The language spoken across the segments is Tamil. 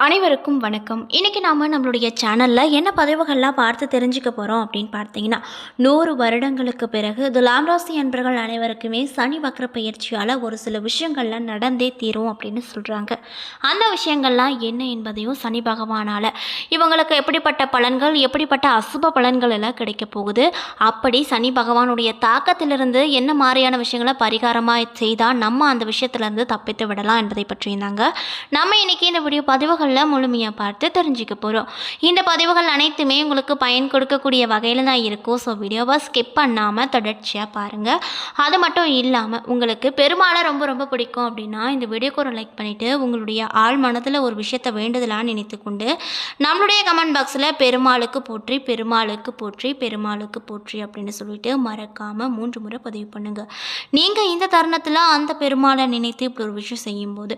அனைவருக்கும் வணக்கம். இன்றைக்கி நாம் நம்மளுடைய சேனலில் என்ன பதிவுகள்லாம் பார்த்து தெரிஞ்சுக்க போகிறோம் அப்படின்னு பார்த்தீங்கன்னா நூறு வருடங்களுக்கு பிறகு துலாம் ராசி அன்பர்கள் அனைவருக்குமே சனி வக்ர பயிற்சியால் ஒரு சில விஷயங்கள்லாம் நடந்தே தீரும் அப்படின்னு சொல்கிறாங்க அந்த விஷயங்கள்லாம் என்ன என்பதையும் சனி பகவானால் இவங்களுக்கு எப்படிப்பட்ட பலன்கள் எப்படிப்பட்ட அசுப பலன்கள் எல்லாம் கிடைக்க போகுது அப்படி சனி பகவானுடைய தாக்கத்திலிருந்து என்ன மாதிரியான விஷயங்களை பரிகாரமாக செய்தால் நம்ம அந்த விஷயத்துலேருந்து தப்பித்து விடலாம் என்பதை பற்றியிருந்தாங்க நம்ம இன்னைக்கு இந்த வீடியோ பதிவுகள் பதிவுகளில் முழுமையாக பார்த்து தெரிஞ்சுக்க போகிறோம் இந்த பதிவுகள் அனைத்துமே உங்களுக்கு பயன் கொடுக்கக்கூடிய வகையில் தான் இருக்கும். ஸோ வீடியோவை ஸ்கிப் பண்ணாமல் தொடர்ச்சியாக பாருங்கள் அது மட்டும் இல்லாமல் உங்களுக்கு பெருமாளை ரொம்ப ரொம்ப பிடிக்கும் அப்படின்னா இந்த வீடியோக்கு ஒரு லைக் பண்ணிவிட்டு உங்களுடைய ஆள் மனதில் ஒரு விஷயத்தை வேண்டுதலாக நினைத்து கொண்டு நம்மளுடைய கமெண்ட் பாக்ஸில் பெருமாளுக்கு போற்றி பெருமாளுக்கு போற்றி பெருமாளுக்கு போற்றி அப்படின்னு சொல்லிட்டு மறக்காமல் மூன்று முறை பதிவு பண்ணுங்கள் நீங்கள் இந்த தருணத்தில் அந்த பெருமாளை நினைத்து இப்படி ஒரு விஷயம் செய்யும்போது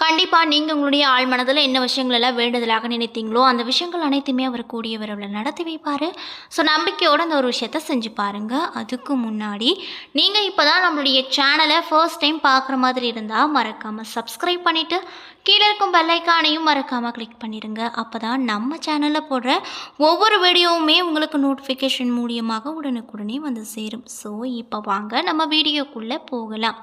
கண்டிப்பாக நீங்கள் உங்களுடைய ஆழ் மனதில் என்ன விஷயங்கள் எல்லாம் வேண்டுதலாக நினைத்தீங்களோ அந்த விஷயங்கள் அனைத்துமே அவர் கூடிய விரைவில் நடத்தி வைப்பார். ஸோ நம்பிக்கையோடு அந்த ஒரு விஷயத்த செஞ்சு பாருங்கள் அதுக்கு முன்னாடி நீங்கள் இப்போ தான் நம்மளுடைய சேனலை ஃபர்ஸ்ட் டைம் பார்க்குற மாதிரி இருந்தால் மறக்காமல் சப்ஸ்கிரைப் பண்ணிவிட்டு கீழே இருக்கும் பெல்லைக்கானையும் மறக்காமல் கிளிக் பண்ணிடுங்க. அப்போ தான் நம்ம சேனலில் போடுற ஒவ்வொரு வீடியோவுமே உங்களுக்கு நோட்டிஃபிகேஷன் மூலியமாக உடனுக்குடனே வந்து சேரும். ஸோ இப்போ வாங்க நம்ம வீடியோக்குள்ளே போகலாம்.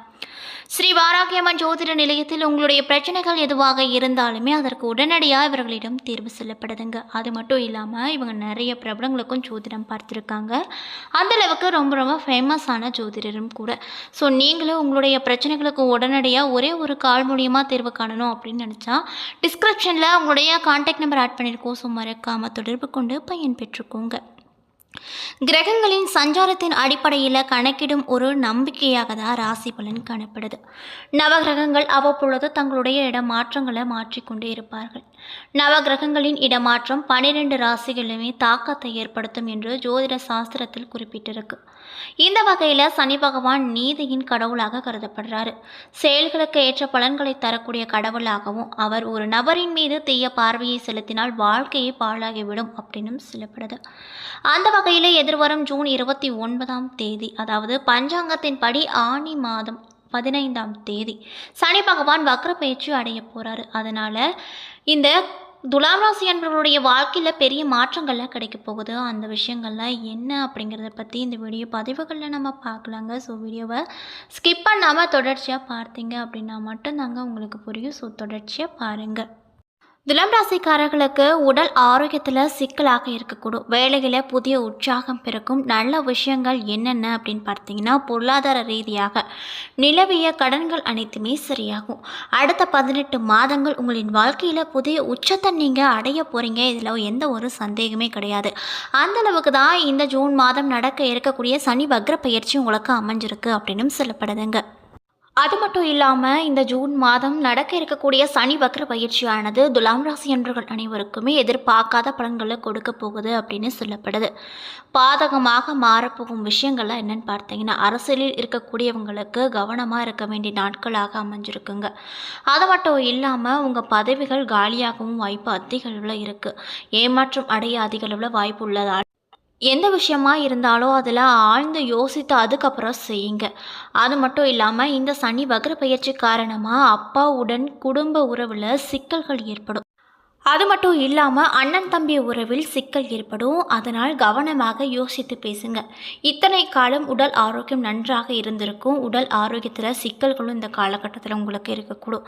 ஸ்ரீ வாராகியம்மன் ஜோதிட நிலையத்தில் உங்களுடைய பிரச்சனைகள் எதுவாக இருந்தாலுமே அதற்கு உடனடியாக இவர்களிடம் தீர்வு செல்லப்படுதுங்க. அது மட்டும் இல்லாமல் இவங்க நிறைய பிரபலங்களுக்கும் ஜோதிடம் பார்த்துருக்காங்க. அந்தளவுக்கு ரொம்ப ரொம்ப ஃபேமஸான ஜோதிடரும் கூட. ஸோ நீங்களும் உங்களுடைய பிரச்சனைகளுக்கு உடனடியாக ஒரே ஒரு கால் மூலியமாக தீர்வு காணணும் அப்படின்னு நினச்சா டிஸ்கிரிப்ஷனில் உங்களுடைய கான்டாக்ட் நம்பர் ஆட் பண்ணியிருக்கோம் ஸோ மறக்காமல் தொடர்பு கொண்டு பயன் பெற்றுக்கோங்க. கிரகங்களின் சஞ்சாரத்தின் அடிப்படையில் கணக்கிடும் ஒரு நம்பிக்கையாக தான் ராசி பலன் காணப்படுது. நவகிரகங்கள் அவ்வப்பொழுது தங்களுடைய இடமாற்றங்களை மாற்றிக்கொண்டே இருப்பார்கள். நவகிரகங்களின் இடமாற்றம் பனிரெண்டு ராசிகளுமே தாக்கத்தை ஏற்படுத்தும் என்று ஜோதிட சாஸ்திரத்தில் குறிப்பிட்டிருக்கு. இந்த வகையில் சனி பகவான் நீதியின் கடவுளாக கருதப்படுறாரு. செயல்களுக்கு ஏற்ற பலன்களை தரக்கூடிய கடவுளாகவும் அவர் ஒரு நபரின் மீது தீய பார்வையை செலுத்தினால் வாழ்க்கையை பாழாகிவிடும் அப்படின்னும் சொல்லப்படுது. அந்த வகையில் எதிர்வரும் ஜூன் இருபத்தி ஒன்பதாம் தேதி அதாவது பஞ்சாங்கத்தின் படி ஆனி மாதம் பதினைந்தாம் தேதி சனி பகவான் வக்ர பயிற்சி அடைய போகிறாரு அதனால் இந்த துலாம் ராசி என்பவர்களுடைய வாழ்க்கையில் பெரிய மாற்றங்கள்லாம் கிடைக்க போகுது. அந்த விஷயங்கள்லாம் என்ன அப்படிங்கிறத பற்றி இந்த வீடியோ பதிவுகளில் நம்ம பார்க்கலாங்க. ஸோ வீடியோவை ஸ்கிப் பண்ணாமல் தொடர்ச்சியாக பார்த்தீங்க அப்படின்னா மட்டும்தாங்க உங்களுக்கு புரியும். ஸோ தொடர்ச்சியாக பாருங்கள் துலாம் ராசிக்காரர்களுக்கு உடல் ஆரோக்கியத்தில் சிக்கலாக இருக்கக்கூடும். வேலையில் புதிய உற்சாகம் பிறக்கும். நல்ல விஷயங்கள் என்னென்ன அப்படின்னு பார்த்தீங்கன்னா பொருளாதார ரீதியாக நிலவிய கடன்கள் அனைத்துமே சரியாகும். அடுத்த பதினெட்டு மாதங்கள் உங்களின் வாழ்க்கையில் புதிய உச்சத்தை நீங்கள் அடைய போகிறீங்க இதில் எந்த ஒரு சந்தேகமே கிடையாது. அந்த அளவுக்கு தான் இந்த ஜூன் மாதம் நடக்க இருக்கக்கூடிய சனி வக்ர பயிற்சி உங்களுக்கு அமைஞ்சிருக்கு அப்படின்னு சொல்லப்படுதுங்க. அது மட்டும் இல்லாமல் இந்த ஜூன் மாதம் நடக்க இருக்கக்கூடிய சனி வக்ர பயிற்சியானது துலாம் ராசி என்பவர்கள் அனைவருக்குமே எதிர்பார்க்காத பலன்களை கொடுக்க போகுது அப்படின்னு சொல்லப்படுது. பாதகமாக மாறப்போகும் விஷயங்கள்லாம் என்னன்னு பார்த்தீங்கன்னா அரசியலில் இருக்கக்கூடியவங்களுக்கு கவனமாக இருக்க வேண்டிய நாட்களாக அமைஞ்சிருக்குங்க. அது மட்டும் இல்லாமல் உங்கள் பதவிகள் காலியாகவும் வாய்ப்பு அதிக அளவில் இருக்குது ஏமாற்றம் அடைய அதிக அளவில் வாய்ப்பு உள்ளதால் எந்த விஷயமா இருந்தாலும் அதில் ஆழ்ந்து யோசித்து அதுக்கப்புறம் செய்யுங்க. அது மட்டும் இல்லாமல் இந்த சனி வக்ர பயிற்சி காரணமாக அப்பாவுடன் குடும்ப உறவில் சிக்கல்கள் ஏற்படும். அது மட்டும் இல்லாமல் அண்ணன் தம்பி உறவில் சிக்கல் ஏற்படும். அதனால் கவனமாக யோசித்து பேசுங்க. இத்தனை காலம் உடல் ஆரோக்கியம் நன்றாக இருந்திருக்கும். உடல் ஆரோக்கியத்தில் சிக்கல்களும் இந்த காலகட்டத்தில் உங்களுக்கு இருக்கக்கூடும்.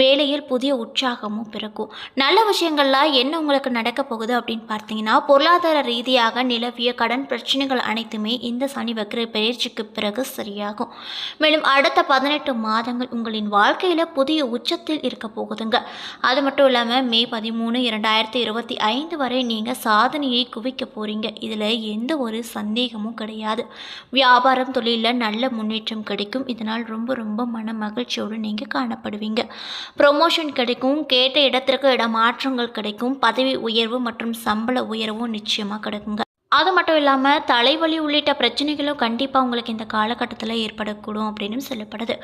வேலையில் புதிய உற்சாகமும் பிறக்கும். நல்ல விஷயங்கள்லாம் என்ன உங்களுக்கு நடக்க போகுது அப்படின்னு பார்த்தீங்கன்னா பொருளாதார ரீதியாக நிலவிய கடன் பிரச்சனைகள் அனைத்துமே இந்த சனி வக்கிர பயிற்சிக்கு பிறகு சரியாகும். மேலும் அடுத்த பதினெட்டு மாதங்கள் உங்களின் வாழ்க்கையில் புதிய உச்சத்தில் இருக்க போகுதுங்க. அது மட்டும் இல்லாமல் மே பதிமூணு மூணு இரண்டாயிரத்தி இருபத்தி ஐந்து வரை நீங்கள் சாதனையை குவிக்க போகிறீங்க இதில் எந்த ஒரு சந்தேகமும் கிடையாது. வியாபாரம் தொழிலில் நல்ல முன்னேற்றம் கிடைக்கும். இதனால் ரொம்ப ரொம்ப மன மகிழ்ச்சியோடு நீங்கள் காணப்படுவீங்க. ப்ரொமோஷன் கிடைக்கும். கேட்ட இடத்திற்கு இடமாற்றங்கள் கிடைக்கும். பதவி உயர்வு மற்றும் சம்பள உயர்வும் நிச்சயமாக கிடைக்குங்க. அது மட்டும் இல்லாமல் தலைவலி உள்ளிட்ட பிரச்சனைகளும் கண்டிப்பாக உங்களுக்கு இந்த காலகட்டத்தில் ஏற்படக்கூடும் அப்படின்னு சொல்லப்படுது.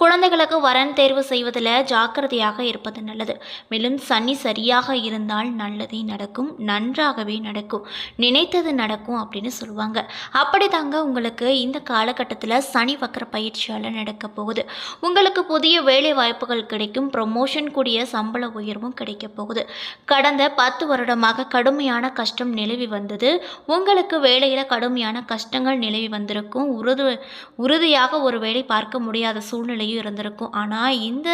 குழந்தைகளுக்கு வரன் தேர்வு செய்வதில் ஜாக்கிரதையாக இருப்பது நல்லது. மேலும் சனி சரியாக இருந்தால் நல்லதே நடக்கும் நன்றாகவே நடக்கும் நினைத்தது நடக்கும் அப்படின்னு சொல்லுவாங்க. அப்படி தாங்க உங்களுக்கு இந்த காலகட்டத்தில் சனி வக்கர பயிற்சியால் நடக்க போகுது. உங்களுக்கு புதிய வேலை வாய்ப்புகள் கிடைக்கும் ப்ரொமோஷன் கூடிய சம்பள உயர்வும் கிடைக்க போகுது. கடந்த பத்து வருடமாக கடுமையான கஷ்டம் நிலவி வந்தது. உங்களுக்கு வேலையில் கடுமையான கஷ்டங்கள் நிலவி வந்திருக்கும். உறுது உறுதியாக ஒரு வேலை பார்க்க முடியாத சூழ்நிலையும் இருந்திருக்கும். ஆனால் இந்த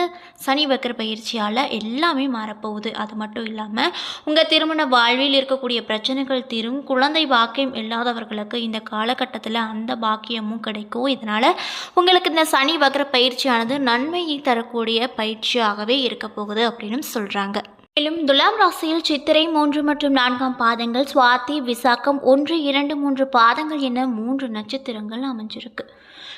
சனி வக்கர பயிற்சியால் எல்லாமே மாறப்போகுது. அது மட்டும் இல்லாமல் உங்கள் திருமண வாழ்வில் இருக்கக்கூடிய பிரச்சனைகள் தீரும். குழந்தை பாக்கியம் இல்லாதவர்களுக்கு இந்த காலகட்டத்தில் அந்த பாக்கியமும் கிடைக்கும். இதனால் உங்களுக்கு இந்த சனி வக்கர பயிற்சியானது நன்மையை தரக்கூடிய பயிற்சியாகவே இருக்க போகுது அப்படின்னு சொல்கிறாங்க மேலும் துலாம் ராசியில் சித்திரை மூன்று மற்றும் நான்காம் பாதங்கள் சுவாதி விசாக்கம் ஒன்று இரண்டு மூன்று பாதங்கள் என மூன்று நட்சத்திரங்கள் அமைஞ்சிருக்கு.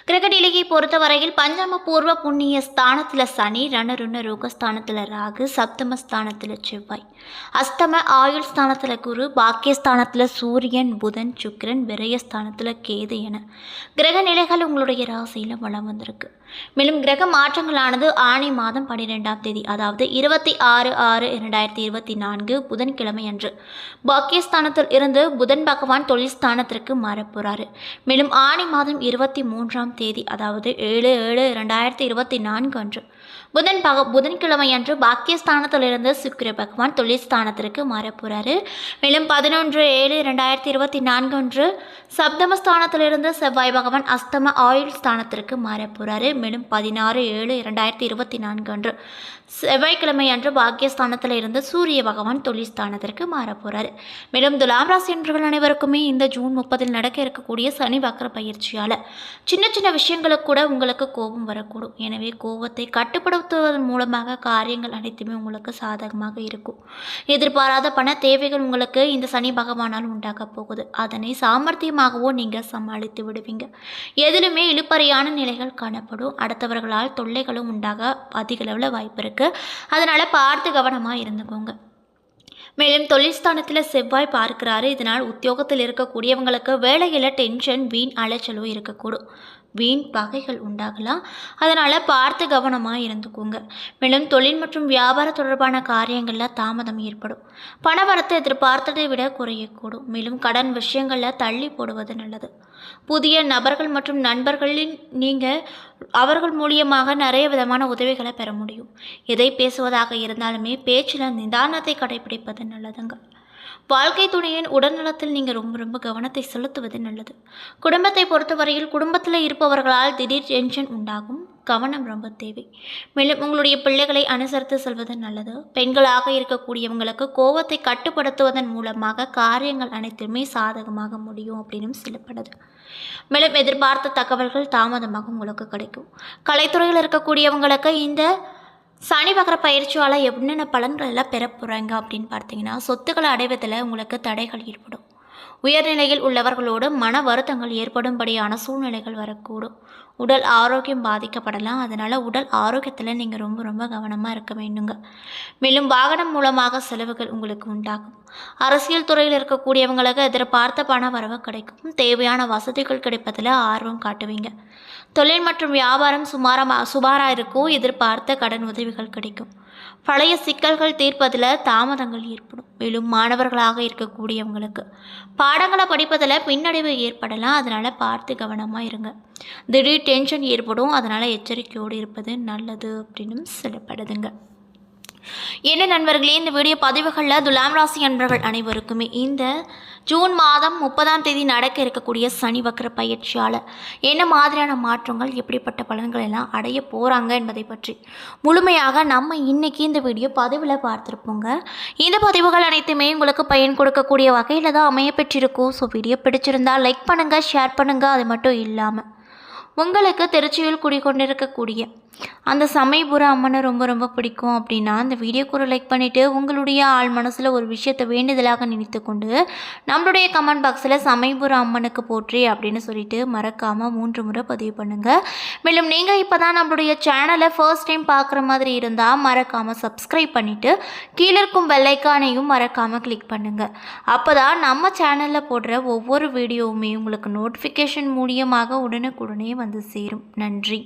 கிரகநிலையை பொறுத்தவரையில் பஞ்சம பூர்வ புண்ணிய ஸ்தானத்தில் சனி ரணருண ரோகஸ்தானத்தில் ராகு சப்தம ஸ்தானத்தில் செவ்வாய். அஸ்தம ஆயுள் ஸ்தானத்தில் குரு பாக்கியஸ்தானத்தில் சூரியன் புதன் சுக்கிரன் விரயஸ்தானத்தில் கேது என கிரக நிலைகள் உங்களுடைய ராசியில் வளம் வந்திருக்கு. மேலும் கிரக மாற்றங்களானது ஆணி மாதம் பன்னிரெண்டாம் தேதி அதாவது இருபத்தி ஆறு ஆறு இரண்டாயிரத்தி இருபத்தி நான்கு புதன்கிழமை அன்று. பாக்கியஸ்தானத்தில் இருந்து புதன் பகவான் தொழில் ஸ்தானத்திற்கு மாறப்போகிறாரு மேலும் ஆணி மாதம் இருபத்தி மூன்று மூன்றாம் தேதி அதாவது ஏழு ஏழு இரண்டாயிரத்தி இருபத்தி நான்கு அன்று. புதன் பக புதன்கிழமை அன்று பாக்கியஸ்தானத்திலிருந்து சுக்கிர பகவான் தொழில் ஸ்தானத்திற்கு மேலும் பதினொன்று ஏழு ரெண்டாயிரத்தி இருபத்தி நான்கு அன்று சப்தமஸ்தானத்திலிருந்து செவ்வாய் பகவான் அஸ்தம ஆயுள் ஸ்தானத்திற்கு மாறப்போகிறாரு மேலும் பதினாறு ஏழு இரண்டாயிரத்தி இருபத்தி நான்கு அன்று செவ்வாய்க்கிழமை அன்று பாக்கியஸ்தானத்தில் இருந்து சூரிய பகவான் தொழில் ஸ்தானத்திற்கு மேலும் துலாம் ராசி என்பவர்கள் அனைவருக்குமே இந்த ஜூன் முப்பதில் நடக்க இருக்கக்கூடிய சனி வக்கர பயிற்சியால் சின்ன சின்ன விஷயங்களுக்கு கூட உங்களுக்கு கோபம் வரக்கூடும். எனவே கோபத்தை கட்டுப்படுத்துவதன் மூலமாக காரியங்கள் அனைத்துமே உங்களுக்கு சாதகமாக இருக்கும். எதிர்பாராத பண தேவைகள் உங்களுக்கு இந்த சனி பகவானால் உண்டாகப் போகுது. அதனை சாமர்த்தியமாகவோ நீங்கள் சமாளித்து விடுவீங்க. எதிலுமே இழுப்பறையான நிலைகள் காணப்படும். அடுத்தவர்களால் தொல்லைகளும் உண்டாக அதிக அளவில் வாய்ப்பு இருக்குது அதனால் பார்த்து கவனமாக இருந்துக்கோங்க. மேலும் தொழில் ஸ்தானத்தில் செவ்வாய் பார்க்கிறாரு. இதனால் உத்தியோகத்தில் இருக்கக்கூடியவங்களுக்கு வேலையில் டென்ஷன் வீண் அலைச்சலும் இருக்கக்கூடும். வீண் பகைகள் உண்டாகலாம். அதனால் பார்த்து கவனமாக இருந்துக்கோங்க. மேலும் தொழில் மற்றும் வியாபார தொடர்பான காரியங்களில் தாமதம் ஏற்படும். பணவரத்தை எதிர்பார்த்ததை விட குறையக்கூடும். மேலும் கடன் விஷயங்களில் தள்ளி போடுவது நல்லது. புதிய நபர்கள் மற்றும் நண்பர்களின் நீங்கள் அவர்கள் மூலியமாக நிறைய விதமான உதவிகளை பெற முடியும். எதை பேசுவதாக இருந்தாலுமே பேச்சில் நிதானத்தை கடைபிடிப்பது நல்லதுங்க. வாழ்க்கை துணையின் உடல்நலத்தில் நீங்கள் ரொம்ப ரொம்ப கவனத்தை செலுத்துவது நல்லது. குடும்பத்தை பொறுத்தவரையில் குடும்பத்தில் இருப்பவர்களால் திடீர் டென்ஷன் உண்டாகும். கவனம் ரொம்ப தேவை. மேலும் உங்களுடைய பிள்ளைகளை அனுசரித்து செல்வது நல்லது. பெண்களாக இருக்கக்கூடியவங்களுக்கு கோபத்தை கட்டுப்படுத்துவதன் மூலமாக காரியங்கள் அனைத்துமே சாதகமாக முடியும் அப்படின்னு சொல்லப்படுது. மேலும் எதிர்பார்த்த தகவல்கள் தாமதமாக உங்களுக்கு கிடைக்கும். கலைத்துறையில் இருக்கக்கூடியவங்களுக்கு இந்த சனி வகர பயிற்சியால் என்னென்ன பலன்கள் எல்லாம் பெற போகிறாங்க அப்படின்னு பார்த்தீங்கன்னா சொத்துக்களை அடைவதில் உங்களுக்கு தடைகள் ஏற்படும். உயர்நிலையில் உள்ளவர்களோடு மன வருத்தங்கள் ஏற்படும்படியான சூழ்நிலைகள் வரக்கூடும். உடல் ஆரோக்கியம் பாதிக்கப்படலாம். அதனால் உடல் ஆரோக்கியத்தில் நீங்கள் ரொம்ப ரொம்ப கவனமாக இருக்க வேண்டுங்க. மேலும் வாகனம் மூலமாக செலவுகள் உங்களுக்கு உண்டாகும். அரசியல் துறையில் இருக்கக்கூடியவங்களுக்கு எதிர்பார்த்த பண வரவு கிடைக்கும். தேவையான வசதிகள் கிடைப்பதில் ஆர்வம் காட்டுவீங்க. தொழில் மற்றும் வியாபாரம் சுமாரமாக சுமாராக இருக்கும். எதிர்பார்த்த கடன் உதவிகள் கிடைக்கும். பழைய சிக்கல்கள் தீர்ப்பதில் தாமதங்கள் ஏற்படும். மேலும் மாணவர்களாக இருக்கக்கூடியவங்களுக்கு பாடங்களை படிப்பதில் பின்னடைவு ஏற்படலாம். அதனால் பார்த்து கவனமாக இருங்க. திடீர் டென்ஷன் ஏற்படும். அதனால் எச்சரிக்கையோடு இருப்பது நல்லது அப்படின்னு சொல்லப்படுதுங்க. என்ன நண்பர்களே இந்த வீடியோ பதிவுகளில் துலாம் ராசி நண்பர்கள் அனைவருக்குமே இந்த ஜூன் மாதம் முப்பதாம் தேதி நடக்க இருக்கக்கூடிய சனி வக்கர பயிற்சியால் என்ன மாதிரியான மாற்றங்கள் எப்படிப்பட்ட பலன்கள் எல்லாம் அடைய போகிறாங்க என்பதை பற்றி முழுமையாக நம்ம இன்னைக்கு இந்த வீடியோ பதிவில் பார்த்துருப்போங்க. இந்த பதிவுகள் அனைத்துமே உங்களுக்கு பயன் கொடுக்கக்கூடிய வகையில் தான் அமைய பெற்றிருக்கும் ஸோ வீடியோ பிடிச்சிருந்தால் லைக் பண்ணுங்கள் ஷேர் பண்ணுங்கள் அது மட்டும் இல்லாமல் உங்களுக்கு திருச்சியில் குடிகொண்டிருக்கக்கூடிய அந்த சமயபுர அம்மனை ரொம்ப ரொம்ப பிடிக்கும் அப்படின்னா அந்த வீடியோக்கு ஒரு லைக் பண்ணிவிட்டு உங்களுடைய ஆள் மனசில் ஒரு விஷயத்தை வேண்டுதலாக நினைத்து கொண்டு நம்மளுடைய கமெண்ட் பாக்ஸில் சமயபுர அம்மனுக்கு போற்றி அப்படின்னு சொல்லிட்டு மறக்காமல் மூன்று முறை பதிவு பண்ணுங்கள் மேலும் நீங்கள் இப்போ தான் நம்மளுடைய சேனலை ஃபர்ஸ்ட் டைம் பார்க்குற மாதிரி இருந்தால் மறக்காமல் சப்ஸ்கிரைப் பண்ணிவிட்டு கீழே இருக்கும் பெல்லைக்கானையும் மறக்காமல் கிளிக் பண்ணுங்கள் அப்போ தான் நம்ம சேனலில் போடுற ஒவ்வொரு வீடியோவுமே உங்களுக்கு நோட்டிஃபிகேஷன் மூலியமாக உடனுக்குடனே வந்து சேரும். நன்றி.